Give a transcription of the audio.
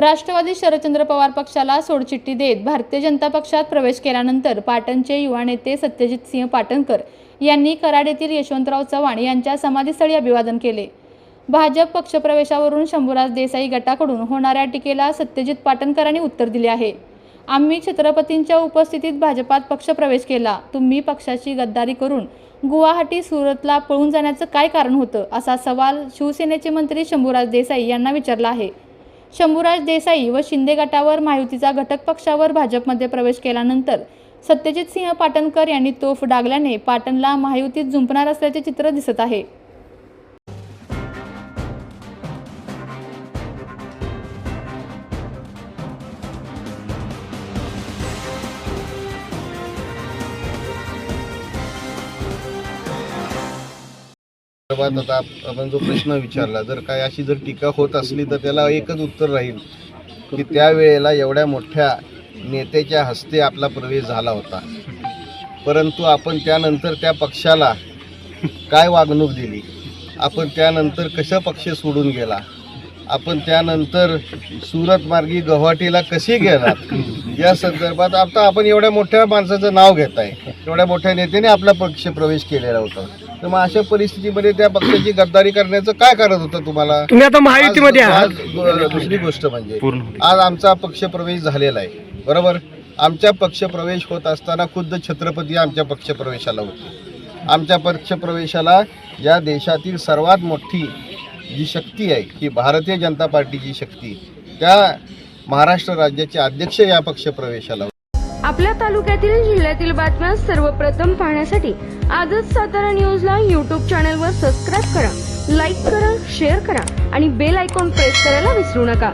राष्ट्रवादी शरदचंद्र पवार पक्षाला सोडचिठ्ठी देत भारतीय जनता पक्षात प्रवेश केल्यानंतर पाटणचे युवा नेते सत्यजित सिंह पाटणकर यांनी कराड येथील यशवंतराव चव्हाण यांच्या समाधीस्थळी अभिवादन केले. भाजप पक्षप्रवेशावरून शंभूराज देसाई गटाकडून होणाऱ्या टीकेला सत्यजित पाटणकरांनी उत्तर दिले आहे. आम्ही छत्रपतींच्या उपस्थितीत भाजपात पक्षप्रवेश केला. तुम्ही पक्षाची गद्दारी करून गुवाहाटी सुरतला पळून जाण्याचं काय कारण होतं? असा सवाल शिवसेनेचे मंत्री शंभूराज देसाई यांना विचारला आहे. शंभूराज देसाई व शिंदे गटावर महायुतीचा घटक पक्षावर भाजपमध्ये प्रवेश केल्यानंतर सत्यजित सिंह पाटणकर यांनी तोफ डागल्याने पाटणला महायुतीत जुंपणार असल्याचे चित्र दिसत आहे. आता आपण जो प्रश्न विचारला जर काय अशी जर टीका होत असली तर त्याला एकच उत्तर राहील की त्यावेळेला एवढ्या मोठ्या नेत्याच्या हस्ते आपला प्रवेश झाला होता. परंतु आपण त्यानंतर त्या पक्षाला काय वागणूक दिली? आपण त्यानंतर कसा पक्ष सोडून गेला? आपण त्यानंतर सुरत मार्गी कसे गेलात? या संदर्भात आता आपण एवढ्या मोठ्या माणसाचं नाव घेत आहे एवढ्या मोठ्या नेत्याने आपला पक्ष प्रवेश केलेला होता. तर मग अशा परिस्थितीमध्ये त्या पक्षाची गद्दारी करण्याचं काय कारण होतं तुम्हाला? तुम्ही आता महायुतीमध्ये आज- दुसरी गोष्ट म्हणजे आज आमचा पक्षप्रवेश झालेला आहे. बरोबर? आमच्या पक्षप्रवेश होत असताना खुद्द छत्रपती आमच्या पक्षप्रवेशाला होते. आमच्या पक्षप्रवेशाला या देशातील सर्वात मोठी जी शक्ती आहे ही भारतीय जनता पार्टीची शक्ती त्या महाराष्ट्र राज्याचे अध्यक्ष या पक्ष प्रवेशाला आपल्या तालुक्यातील जिल्ह्यातील बातम्या सर्वप्रथम पाहण्यासाठी आजच सातारा न्यूजला यूट्यूब चॅनलवर सबस्क्राईब करा लाईक करा शेअर करा आणि बेल आयकॉन प्रेस करायला विसरू नका.